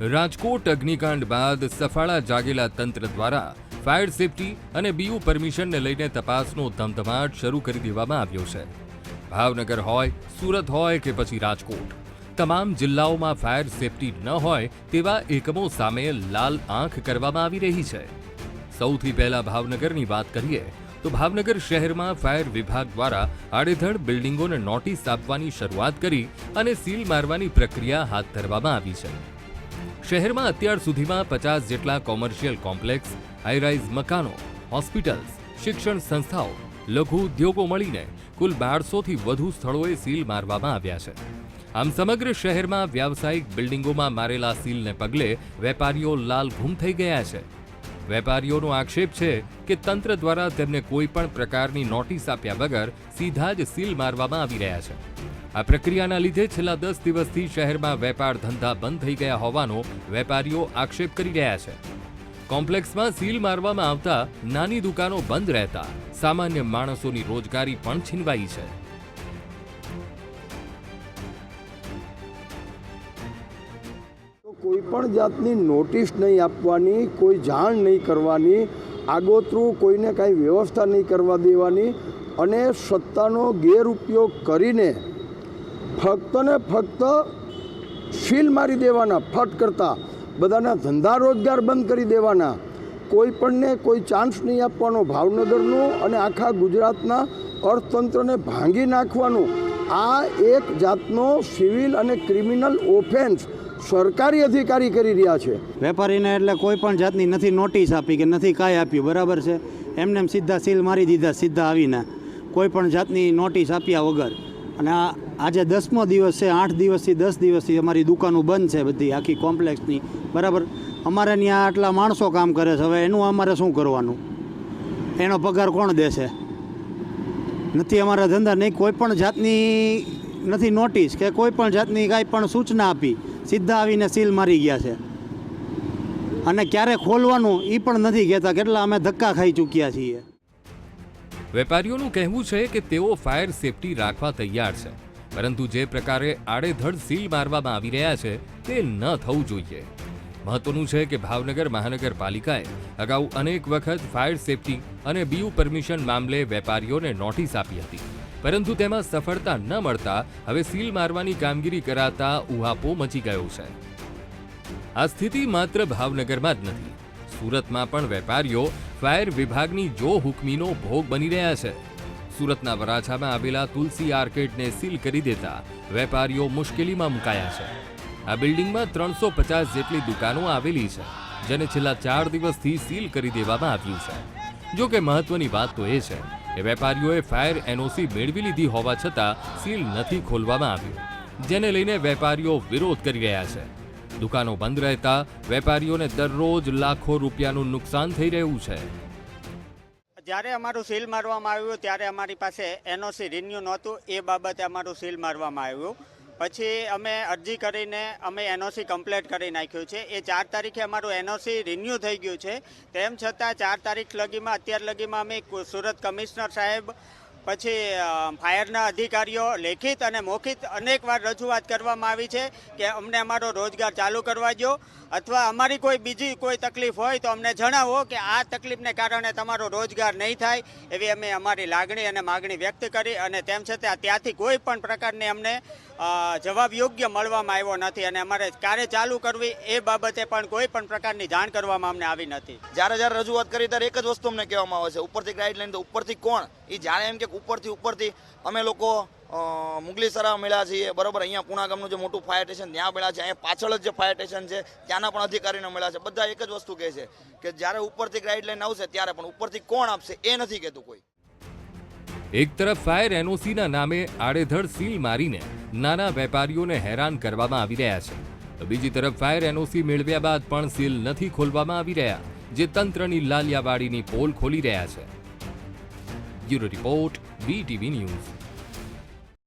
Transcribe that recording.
રાજકોટ અગ્નિકાંડ બાદ સફાળા જાગેલા તંત્ર દ્વારા ફાયર સેફટી અને બીયુ પરમિશનને લઈને તપાસનો ધમધમાટ શરૂ કરી દેવામાં આવ્યો છે. ભાવનગર હોય, સુરત હોય કે પછી રાજકોટ, તમામ જિલ્લાઓમાં ફાયર સેફટી ન હોય તેવા એકમો સામે લાલ આંખ કરવામાં આવી રહી છે. સૌથી પહેલા ભાવનગરની વાત કરીએ, તો ભાવનગર શહેરમાં ફાયર વિભાગ દ્વારા આડેધડ બિલ્ડિંગોને નોટિસ આપવાની શરૂઆત કરી અને સીલ મારવાની પ્રક્રિયા હાથ ધરવામાં આવી છે. શહેરમાં અત્યાર સુધીમાં પચાસ જેટલા કોમર્શિયલ કોમ્પ્લેક્સ હાઈરાઇઝ મકાનો, હોસ્પિટલ્સ, શિક્ષણ સંસ્થાઓ, લઘુ ઉદ્યોગો મળીને કુલ બારસોથી વધુ સ્થળોએ સીલ મારવામાં આવ્યા છે. આમ સમગ્ર શહેરમાં વ્યાવસાયિક બિલ્ડિંગોમાં મારેલા સીલને પગલે વેપારીઓ લાલ ઘૂમ થઈ ગયા છે. વેપારીઓનો આક્ષેપ છે કે તંત્ર દ્વારા તેમને કોઈ પણ પ્રકારની નોટિસ આપ્યા વગર સીધા જ સીલ મારવામાં આવી રહ્યા છે. આ પ્રક્રિયાના લીધે છેલ્લા દસ દિવસથી શહેરમાં વેપાર ધંધા બંધ થઈ ગયા હોવાનો વેપારીઓ આક્ષેપ કરી રહ્યા છે. કોમ્પ્લેક્સમાં સીલ મારવામાં આવતા નાની દુકાનો બંધ રહેતા સામાન્ય માણસોની રોજગારી પણ છીનવાઈ છે. કોઈ પણ જાતની નોટિસ નહીં આપવાની, કોઈ જાણ નહીં કરવાની, આગોતરું કોઈને કાંઈ વ્યવસ્થા નહીં કરવા દેવાની અને સત્તાનો ગેરઉપયોગ કરીને ફક્ત ને ફક્ત સીલ મારી દેવાના, ફટ કરતા. બધાના ધંધા રોજગાર બંધ કરી દેવાના. કોઈ પણને કોઈ ચાન્સ નહીં આપવાનો ભાવનગરનું અને આખા ગુજરાતના અર્થતંત્રને ભાંગી નાખવાનું. આ એક જાતનો સિવિલ અને ક્રિમિનલ ઓફેન્સ સરકારી અધિકારી કરી રહ્યા છે. વેપારીને એટલે કોઈ પણ જાતની નથી નોટિસ આપી કે નથી કાંઈ આપ્યું, બરાબર છે? એમને સીધા સીલ મારી દીધા, સીધા આવીને. કોઈ પણ જાતની નોટિસ આપ્યા વગર. અને આ આજે દસમો દિવસ છે, આઠ દિવસથી દસ દિવસથી અમારી દુકાનો બંધ છે બધી, આખી કોમ્પ્લેક્સની. બરાબર? અમારે ત્યાં આટલા માણસો કામ કરે છે, હવે એનું અમારે શું કરવાનું? એનો પગાર કોણ દેશે? નથી અમારા ધંધા, નહીં, કોઈ પણ જાતની નથી નોટિસ કે કોઈ પણ જાતની કાંઈ પણ સૂચના આપી. સીધા આવીને સીલ મારી ગયા છે. અને ક્યારે ખોલવાનું એ પણ નથી કહેતા, કેટલા અમે ધક્કા ખાઈ ચૂક્યા છીએ. વેપારીઓનું કહેવું છે કે તેઓ ફાયર સેફટી રાખવા તૈયાર છે. પરંતુ જે પ્રકારે આડેધડ સીલ મારવામાં આવી રહ્યા છે, તે ન થવું જોઈએ. મહત્વનું છે કે ભાવનગર મહાનગરપાલિકાએ અગાઉ અનેક વખત ફાયર સેફટી અને બીયુ પરમિશન મામલે વેપારીઓને નોટિસ આપી હતી. પરંતુ તેમાં સફળતા ન મળતા હવે સીલ મારવાની કામગીરી કરાતા ઉહાપો મચી ગયો છે. આ સ્થિતિ માત્ર ભાવનગરમાં જ નથી. સુરતમાં પણ વેપારીઓ ફાયર વિભાગની જો હુકમીનો ભોગ બની રહ્યા છે. સુરતના વરાછામાં આવેલા તુલસી આર્કેડને સીલ કરી દેતા વેપારીઓ મુશ્કેલીમાં મુકાયા છે. આ બિલ્ડિંગમાં ત્રણસો પચાસ જેટલી દુકાનો આવેલી છે, જેને છેલ્લા ચાર દિવસથી સીલ કરી દેવામાં આવ્યું છે. જો કે મહત્વની વાત તો એ છે કે વેપારીઓએ ફાયર એનઓસી મેળવી લીધી હોવા છતાં સીલ નથી ખોલવામાં આવ્યું, જેને લઈને વેપારીઓ વિરોધ કરી રહ્યા છે. દુકાનો બંધ રહેતા વેપારીઓને દરરોજ લાખો રૂપિયાનું નુકસાન થઈ રહ્યું છે. જ્યારે અમારું સીલ મારવામાં આવ્યું, ત્યારે અમારી પાસે એનઓસી રિન્યુ નહોતું. એ બાબતે અમારું સીલ મારવામાં આવ્યું. પછી અમે અરજી કરીને અમે એનઓસી કમ્પ્લેટ કરી નાખ્યું છે. એ ચાર તારીખે અમારું એનઓસી રિન્યુ થઈ ગયું છે. તેમ છતાં ચાર તારીખ લગીમાં, અત્યાર લગીમાં અમે સુરત કમિશનર સાહેબ પછી ફાયરના અધિકારીઓ લેખિત અને મૌખિત અનેકવાર રજૂઆત કરવામાં આવી છે કે અમને અમારો રોજગાર ચાલુ કરવા દો અથવા અમારી કોઈ બીજી કોઈ તકલીફ હોય તો અમને જણાવો કે આ તકલીફને કારણે તમારો રોજગાર નહીં થાય એવી અમે અમારી લાગણી અને માગણી વ્યક્ત કરી અને તેમ છતાં ત્યાંથી કોઈ પણ પ્રકારની અમને જવાબ યોગ્ય મળવામાં આવ્યો નથી અને અમારે ક્યારે ચાલુ કરવી એ બાબતે પણ કોઈ પણ પ્રકારની જાણ કરવામાં અમને આવી નથી. જ્યારે જ્યારે રજૂઆત કરી ત્યારે એક જ વસ્તુ અમને કહેવામાં આવે છે. ઉપરથી ગાઈડલાઈન તો ઉપરથી કોણ? એ જાણે એમ કે ઉપરથી ઉપરથી અમે લોકો મુગલીસરા મળ્યા છીએ. બરોબર? અહીંયા પૂણા ગામનું જે મોટું ફાયર સ્ટેશન ત્યાં મળ્યા છે. અહીંયા પાછળ જ જે ફાયર સ્ટેશન છે ત્યાંના પણ અધિકારીને મળ્યા છે. બધા એક જ વસ્તુ કહે છે કે જ્યારે ઉપરથી ગાઈડલાઈન આવશે ત્યારે પણ ઉપરથી કોણ આપશે એ નથી કહેતું કોઈ. એક તરફ ફાયર એનઓસીના નામે આડેધડ સીલ મારીને નાના વેપારીઓને હેરાન કરવામાં આવી રહ્યા છે. બીજી તરફ ફાયર એનઓસી મેળવ્યા બાદ પણ સીલ નથી ખોલવામાં આવી રહ્યા, જે તંત્રની લાલિયાવાડીની પોલ ખોલી રહ્યા છે. Bureau report BTV news.